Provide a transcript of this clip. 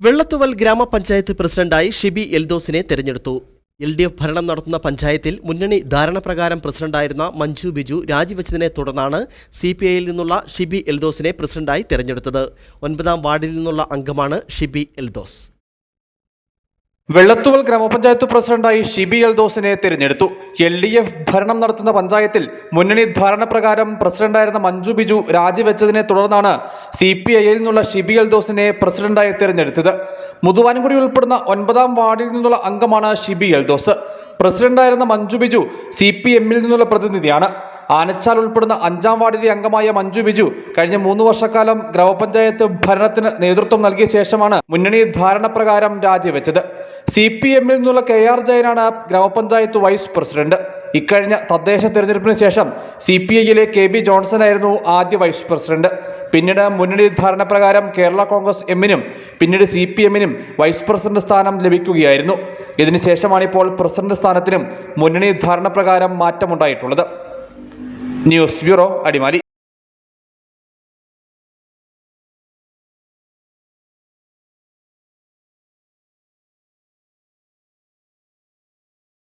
വെള്ളത്തുവൽ ഗ്രാമപഞ്ചായത്ത് പ്രസിഡന്റായി ഷിബി എൽദോസിനെ തെരഞ്ഞെടുത്തു. എൽ ഡി എഫ് ഭരണം നടത്തുന്ന പഞ്ചായത്തിൽ മുന്നണി ധാരണപ്രകാരം പ്രസിഡന്റായിരുന്ന മഞ്ജു ബിജു രാജിവെച്ചതിനെ തുടർന്നാണ് സി പി ഐയിൽ നിന്നുള്ള ഷിബി എൽദോസിനെ പ്രസിഡന്റായി തെരഞ്ഞെടുത്തത്. ഒൻപതാം വാർഡിൽ നിന്നുള്ള അംഗമാണ് ഷിബി എൽദോസ്. വെള്ളത്തുവൽ ഗ്രാമപഞ്ചായത്ത് പ്രസിഡന്റായി ഷിബി എൽദോസിനെ തിരഞ്ഞെടുത്തു. എൽ ഡി എഫ് ഭരണം നടത്തുന്ന പഞ്ചായത്തിൽ മുന്നണി ധാരണപ്രകാരം പ്രസിഡന്റായിരുന്ന മഞ്ജു ബിജു രാജിവെച്ചതിനെ തുടർന്നാണ് സി പി ഐയിൽ നിന്നുള്ള ഷിബി എൽദോസിനെ പ്രസിഡന്റായി തിരഞ്ഞെടുത്തത്. മുതുവാൻകുടി ഉൾപ്പെടുന്ന ഒൻപതാം വാർഡിൽ നിന്നുള്ള അംഗമാണ് ഷിബി എൽദോസ്. പ്രസിഡന്റായിരുന്ന മഞ്ജു ബിജു സി പി എമ്മിൽ നിന്നുള്ള പ്രതിനിധിയാണ്. ആനച്ചാൽ ഉൾപ്പെടുന്ന അഞ്ചാം വാർഡിലെ അംഗമായ മഞ്ജു ബിജു കഴിഞ്ഞ മൂന്ന് വർഷക്കാലം ഗ്രാമപഞ്ചായത്ത് ഭരണത്തിന് നേതൃത്വം നൽകിയ ശേഷമാണ് മുന്നണി ധാരണപ്രകാരം രാജിവെച്ചത്. സി പി എമ്മിൽ നിന്നുള്ള കെ ആർ ജയനാണ് ഗ്രാമപഞ്ചായത്ത് വൈസ് പ്രസിഡന്റ്. ഇക്കഴിഞ്ഞ തദ്ദേശ തെരഞ്ഞെടുപ്പിന് ശേഷം സി പി ഐയിലെ കെ ബി ജോൺസൺ ആയിരുന്നു ആദ്യ വൈസ് പ്രസിഡന്റ്. പിന്നീട് മുന്നണി ധാരണ പ്രകാരം കേരള കോൺഗ്രസ് എമ്മിനും പിന്നീട് സി പി എമ്മിനും വൈസ് പ്രസിഡന്റ് സ്ഥാനം ലഭിക്കുകയായിരുന്നു. ഇതിനുശേഷമാണ് ഇപ്പോൾ പ്രസിഡന്റ് സ്ഥാനത്തിനും മുന്നണി ധാരണ പ്രകാരം മാറ്റമുണ്ടായിട്ടുള്ളത്. News bureau Adimali.